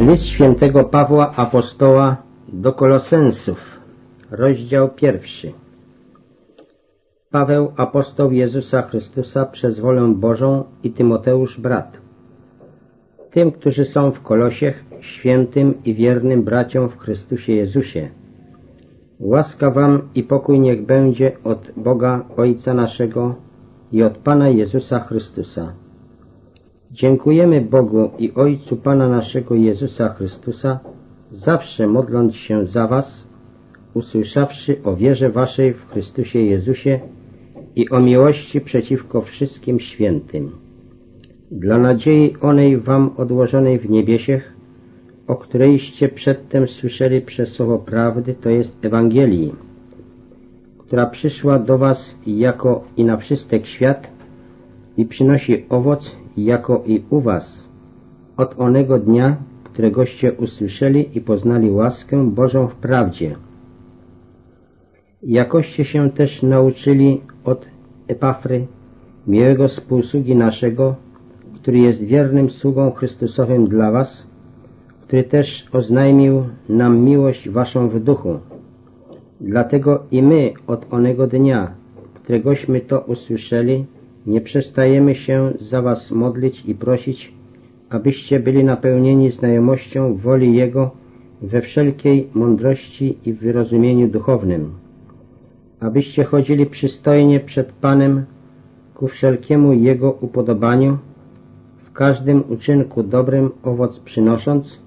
List świętego Pawła Apostoła do Kolosensów, rozdział pierwszy. Paweł, apostoł Jezusa Chrystusa przez wolę Bożą i Tymoteusz brat. Tym, którzy są w Kolosie, świętym i wiernym braciom w Chrystusie Jezusie. Łaska wam i pokój niech będzie od Boga Ojca naszego i od Pana Jezusa Chrystusa. Dziękujemy Bogu i Ojcu Pana naszego Jezusa Chrystusa, zawsze modląc się za was, usłyszawszy o wierze waszej w Chrystusie Jezusie i o miłości przeciwko wszystkim świętym. Dla nadziei onej wam odłożonej w niebiesiech, o którejście przedtem słyszeli przez słowo prawdy, to jest Ewangelii, która przyszła do was jako i na wszystek świat i przynosi owoc jako i u was od onego dnia, któregoście usłyszeli i poznali łaskę Bożą w prawdzie. Jakoście się też nauczyli od Epafry, miłego współsługi naszego, który jest wiernym sługą Chrystusowym dla was, który też oznajmił nam miłość waszą w duchu. Dlatego i my od onego dnia, któregośmy to usłyszeli, nie przestajemy się za was modlić i prosić, abyście byli napełnieni znajomością woli Jego we wszelkiej mądrości i wyrozumieniu duchownym, abyście chodzili przystojnie przed Panem ku wszelkiemu Jego upodobaniu, w każdym uczynku dobrym owoc przynosząc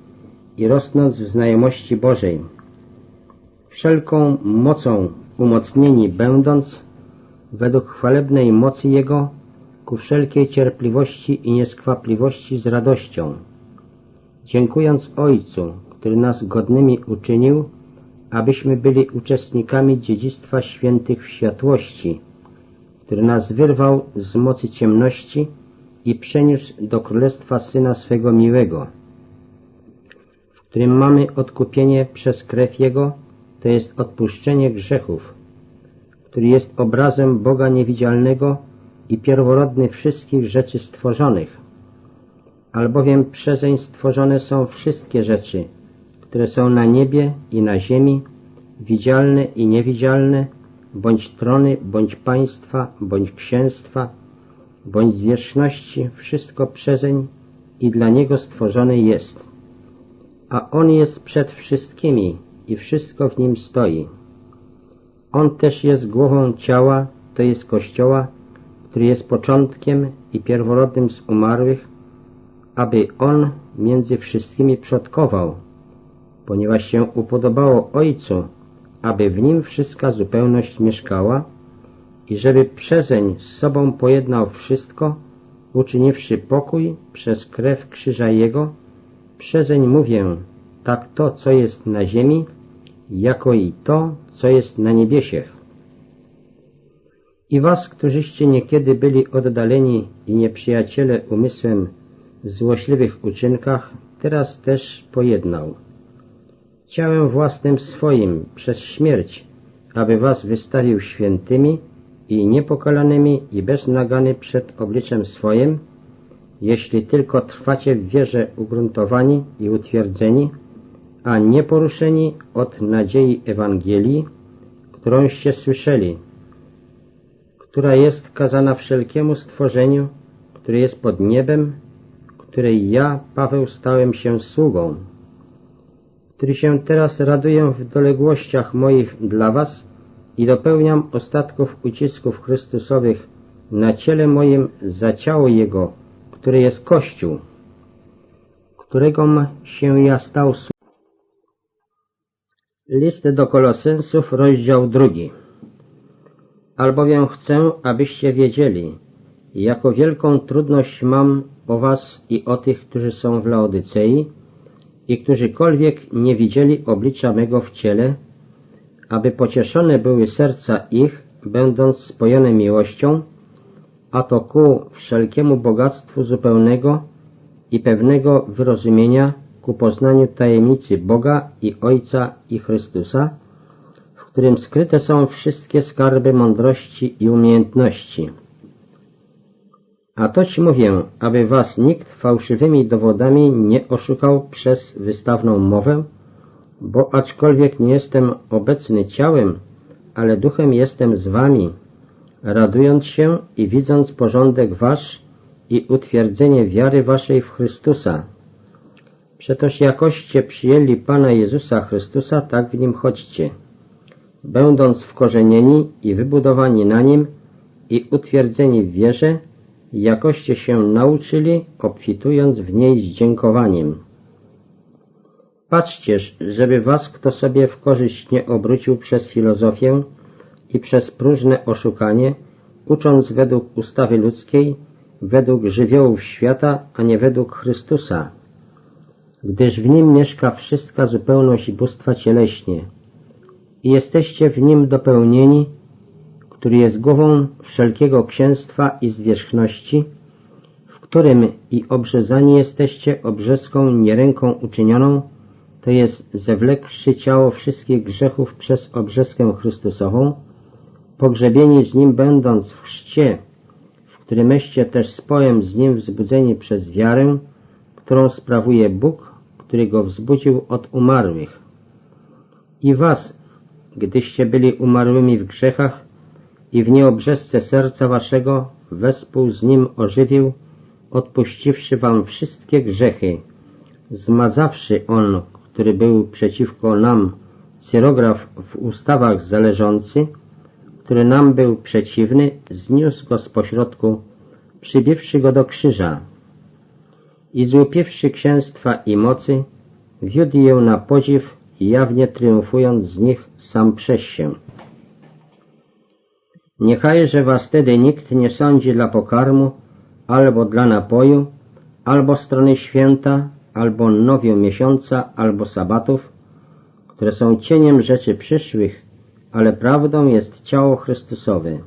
i rosnąc w znajomości Bożej, wszelką mocą umocnieni będąc, według chwalebnej mocy Jego, ku wszelkiej cierpliwości i nieskwapliwości z radością, dziękując Ojcu, który nas godnymi uczynił, abyśmy byli uczestnikami dziedzictwa świętych w światłości, który nas wyrwał z mocy ciemności i przeniósł do królestwa Syna swego miłego, w którym mamy odkupienie przez krew Jego, to jest odpuszczenie grzechów, który jest obrazem Boga niewidzialnego i pierworodny wszystkich rzeczy stworzonych. Albowiem przezeń stworzone są wszystkie rzeczy, które są na niebie i na ziemi, widzialne i niewidzialne, bądź trony, bądź państwa, bądź księstwa, bądź zwierzchności, wszystko przezeń i dla Niego stworzone jest. A On jest przed wszystkimi i wszystko w Nim stoi. On też jest głową ciała, to jest Kościoła, który jest początkiem i pierworodnym z umarłych, aby On między wszystkimi przodkował, ponieważ się upodobało Ojcu, aby w Nim wszystka zupełność mieszkała i żeby przezeń z sobą pojednał wszystko, uczyniwszy pokój przez krew krzyża Jego, przezeń mówię, tak to, co jest na ziemi, jako i to, co jest na niebiesiech. I was, którzyście niekiedy byli oddaleni i nieprzyjaciele umysłem w złośliwych uczynkach, teraz też pojednał. Ciałem własnym swoim przez śmierć, aby was wystawił świętymi i niepokalanymi i bez nagany przed obliczem swoim, jeśli tylko trwacie w wierze ugruntowani i utwierdzeni, a nieporuszeni od nadziei Ewangelii, którąście słyszeli, która jest kazana wszelkiemu stworzeniu, które jest pod niebem, której ja, Paweł, stałem się sługą, który się teraz raduję w doległościach moich dla was i dopełniam ostatków ucisków Chrystusowych na ciele moim za ciało Jego, które jest Kościół, którego się ja stał. List do Kolosensów, rozdział drugi. Albowiem chcę, abyście wiedzieli, jako wielką trudność mam o was i o tych, którzy są w Laodycei i którzykolwiek nie widzieli oblicza mego w ciele, aby pocieszone były serca ich, będąc spojone miłością, a to ku wszelkiemu bogactwu zupełnego i pewnego wyrozumienia ku poznaniu tajemnicy Boga i Ojca i Chrystusa, w którym skryte są wszystkie skarby mądrości i umiejętności. A to ci mówię, aby was nikt fałszywymi dowodami nie oszukał przez wystawną mowę, bo aczkolwiek nie jestem obecny ciałem, ale duchem jestem z wami, radując się i widząc porządek wasz i utwierdzenie wiary waszej w Chrystusa. Przetoż jakoście przyjęli Pana Jezusa Chrystusa, tak w Nim chodźcie, będąc wkorzenieni i wybudowani na Nim i utwierdzeni w wierze, jakoście się nauczyli, obfitując w niej z dziękowaniem. Patrzcież, żeby was kto sobie w korzyść nie obrócił przez filozofię i przez próżne oszukanie, ucząc według ustawy ludzkiej, według żywiołów świata, a nie według Chrystusa, gdyż w nim mieszka wszystka zupełność bóstwa cieleśnie i jesteście w nim dopełnieni, który jest głową wszelkiego księstwa i zwierzchności, w którym i obrzezani jesteście obrzeską nieręką uczynioną, to jest zewlekłszy ciało wszystkich grzechów przez obrzeskę Chrystusową, pogrzebieni z Nim będąc w chrzcie, w którymeście też spojem z Nim wzbudzeni przez wiarę, którą sprawuje Bóg, który Go wzbudził od umarłych. I was, gdyście byli umarłymi w grzechach i w nieobrzesce serca waszego wespół z Nim ożywił, odpuściwszy wam wszystkie grzechy, zmazawszy On, który był przeciwko nam, cyrograf w ustawach zależący, który nam był przeciwny, zniósł go z pośrodku, przybiwszy go do krzyża i złupiwszy księstwa i mocy, wiódł je na podziw, jawnie triumfując z nich sam przez się. Niechajże was wtedy nikt nie sądzi dla pokarmu, albo dla napoju, albo strony święta, albo nowiu miesiąca, albo sabatów, które są cieniem rzeczy przyszłych, ale prawdą jest ciało Chrystusowe.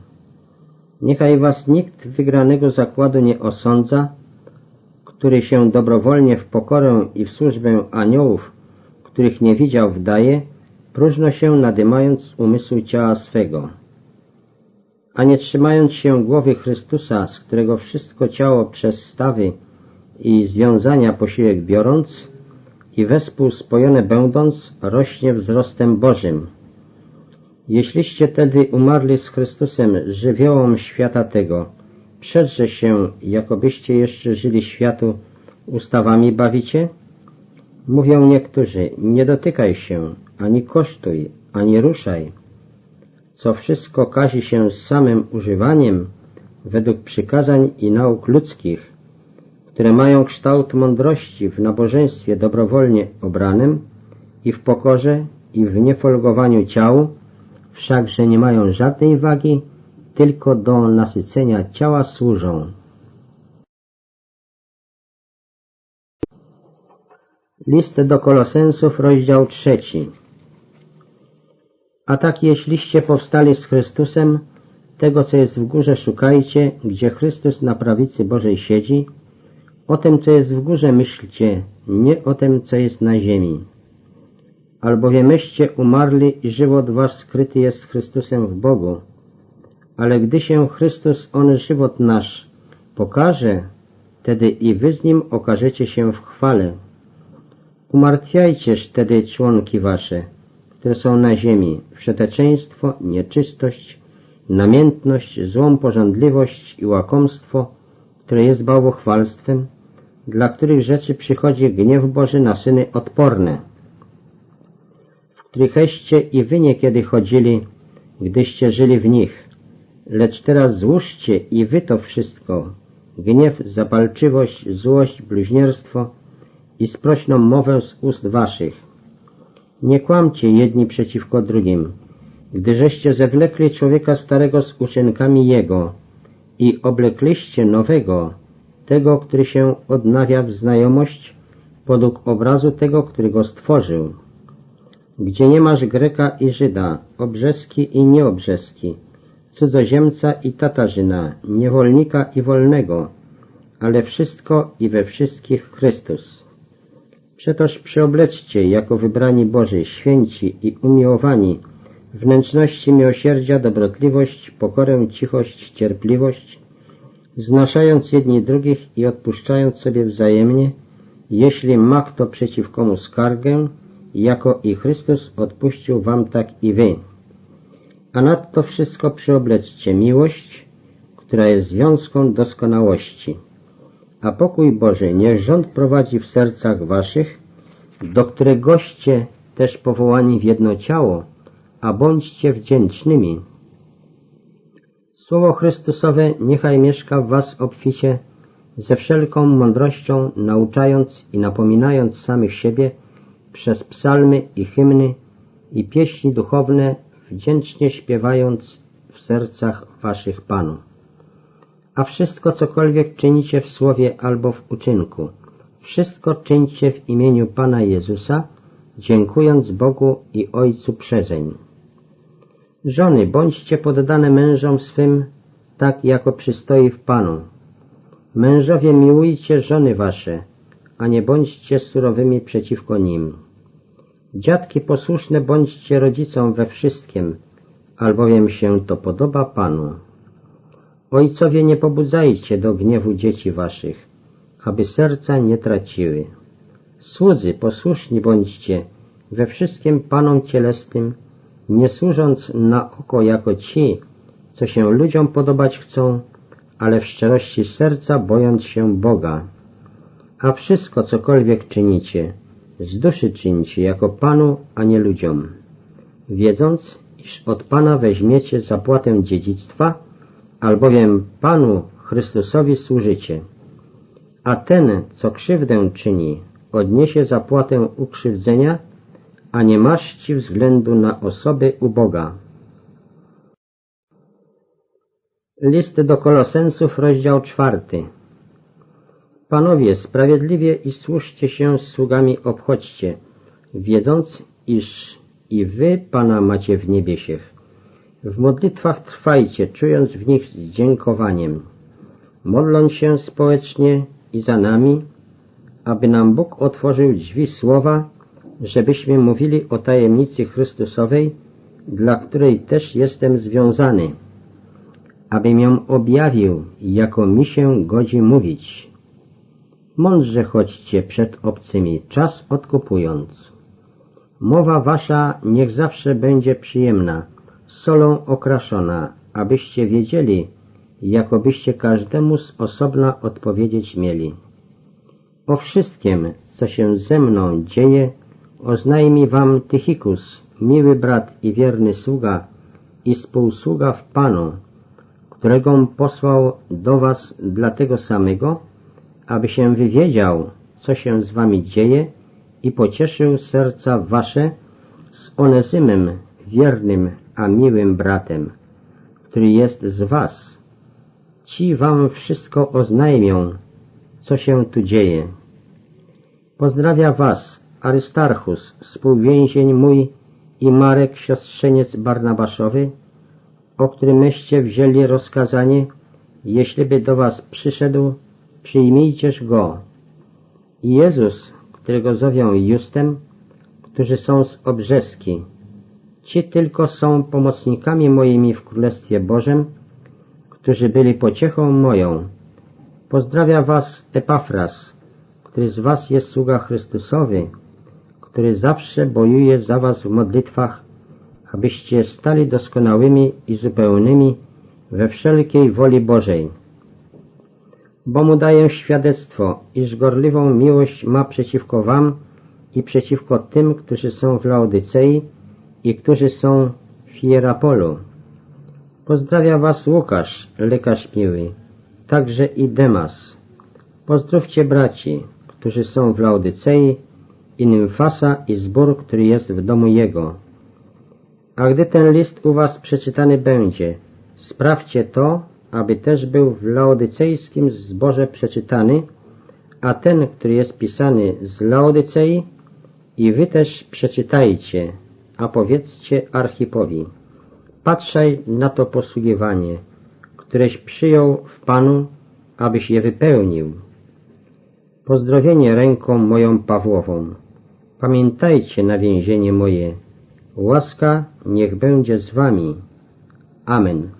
Niechaj was nikt wygranego zakładu nie osądza, który się dobrowolnie w pokorę i w służbę aniołów, których nie widział, wdaje, próżno się nadymając umysłu ciała swego. A nie trzymając się głowy Chrystusa, z którego wszystko ciało przez stawy i związania posiłek biorąc i wespół spojone będąc, rośnie wzrostem Bożym. Jeśliście tedy umarli z Chrystusem żywiołom świata tego, przedrze się, jakobyście jeszcze żyli światu, ustawami bawicie? Mówią niektórzy, nie dotykaj się, ani kosztuj, ani ruszaj. Co wszystko kazi się z samym używaniem, według przykazań i nauk ludzkich, które mają kształt mądrości w nabożeństwie dobrowolnie obranym i w pokorze i w niefolgowaniu ciału, wszakże nie mają żadnej wagi, tylko do nasycenia ciała służą. List do Kolosensów, rozdział trzeci. A tak jeśliście powstali z Chrystusem, tego co jest w górze szukajcie, gdzie Chrystus na prawicy Bożej siedzi, o tym co jest w górze myślcie, nie o tym co jest na ziemi. Albowiem myście umarli i żywot wasz skryty jest Chrystusem w Bogu. Ale gdy się Chrystus, On żywot nasz, pokaże, wtedy i wy z Nim okażecie się w chwale. Umartwiajcież wtedy członki wasze, które są na ziemi, wszeteczeństwo, nieczystość, namiętność, złą pożądliwość i łakomstwo, które jest bałwochwalstwem, dla których rzeczy przychodzi gniew Boży na syny odporne, w którycheście i wy niekiedy chodzili, gdyście żyli w nich, lecz teraz złóżcie i wy to wszystko, gniew, zapalczywość, złość, bluźnierstwo i sprośną mowę z ust waszych. Nie kłamcie jedni przeciwko drugim, gdyżeście zewlekli człowieka starego z uczynkami jego i oblekliście nowego, tego, który się odnawia w znajomość podług obrazu tego, który go stworzył. Gdzie nie masz Greka i Żyda, obrzeski i nieobrzeski, cudzoziemca i Tatarzyna, niewolnika i wolnego, ale wszystko i we wszystkich Chrystus. Przetoż przyobleczcie jako wybrani Boży, święci i umiłowani, wnętrzności miłosierdzia, dobrotliwość, pokorę, cichość, cierpliwość, znaszając jedni drugich i odpuszczając sobie wzajemnie, jeśli ma kto przeciw komu skargę, jako i Chrystus odpuścił wam tak i wy. A nadto wszystko przyobleczcie miłość, która jest związką doskonałości. A pokój Boży niech rząd prowadzi w sercach waszych, do któregoście też powołani w jedno ciało, a bądźcie wdzięcznymi. Słowo Chrystusowe niechaj mieszka w was obficie, ze wszelką mądrością nauczając i napominając samych siebie przez psalmy i hymny i pieśni duchowne, wdzięcznie śpiewając w sercach waszych Panu. A wszystko, cokolwiek czynicie w słowie albo w uczynku, wszystko czyńcie w imieniu Pana Jezusa, dziękując Bogu i Ojcu przezeń. Żony, bądźcie poddane mężom swym, tak jako przystoi w Panu. Mężowie, miłujcie żony wasze, a nie bądźcie surowymi przeciwko nim. Dziadki, posłuszne bądźcie rodzicom we wszystkim, albowiem się to podoba Panu. Ojcowie, nie pobudzajcie do gniewu dzieci waszych, aby serca nie traciły. Słudzy, posłuszni bądźcie we wszystkim Panom cielesnym, nie służąc na oko jako ci, co się ludziom podobać chcą, ale w szczerości serca bojąc się Boga. A wszystko, cokolwiek czynicie, z duszy czyńcie jako Panu, a nie ludziom, wiedząc, iż od Pana weźmiecie zapłatę dziedzictwa, albowiem Panu Chrystusowi służycie. A ten, co krzywdę czyni, odniesie zapłatę ukrzywdzenia, a nie maści względu na osoby uboga. List do Kolosensów, rozdział czwarty. Panowie, sprawiedliwie i słuszcie się z sługami obchodźcie, wiedząc, iż i wy Pana macie w niebiesiech. W modlitwach trwajcie, czując w nich z dziękowaniem, modląc się społecznie i za nami, aby nam Bóg otworzył drzwi słowa, żebyśmy mówili o tajemnicy Chrystusowej, dla której też jestem związany, abym ją objawił, jako mi się godzi mówić. Mądrze chodźcie przed obcymi, czas odkupując. Mowa wasza niech zawsze będzie przyjemna, solą okraszona, abyście wiedzieli, jakobyście każdemu z osobna odpowiedzieć mieli. O wszystkim, co się ze mną dzieje, oznajmi wam Tychikus, miły brat i wierny sługa i współsługa w Panu, którego posłał do was dla tego samego, aby się wywiedział, co się z wami dzieje i pocieszył serca wasze z Onezymem, wiernym a miłym bratem, który jest z was. Ci wam wszystko oznajmią, co się tu dzieje. Pozdrawia was Arystarchus, współwięzień mój i Marek, siostrzeniec Barnabaszowy, o którymście wzięli rozkazanie, jeśliby do was przyszedł, przyjmijcież go. I Jezus, którego zowią Justem, którzy są z Obrzeski, ci tylko są pomocnikami moimi w Królestwie Bożym, którzy byli pociechą moją. Pozdrawia was Epafras, który z was jest sługa Chrystusowy, który zawsze bojuje za was w modlitwach, abyście stali doskonałymi i zupełnymi we wszelkiej woli Bożej. Bo mu daję świadectwo, iż gorliwą miłość ma przeciwko wam i przeciwko tym, którzy są w Laodycei i którzy są w Hierapolu. Pozdrawia was Łukasz, lekarz miły, także i Demas. Pozdrówcie braci, którzy są w Laodycei i Nymfasa i zbór, który jest w domu jego. A gdy ten list u was przeczytany będzie, sprawdźcie to, aby też był w laodycejskim zborze przeczytany, a ten, który jest pisany z Laodycei, i wy też przeczytajcie, a powiedzcie Archipowi. Patrzaj na to posługiwanie, któreś przyjął w Panu, abyś je wypełnił. Pozdrowienie ręką moją Pawłową. Pamiętajcie na więzienie moje. Łaska niech będzie z wami. Amen.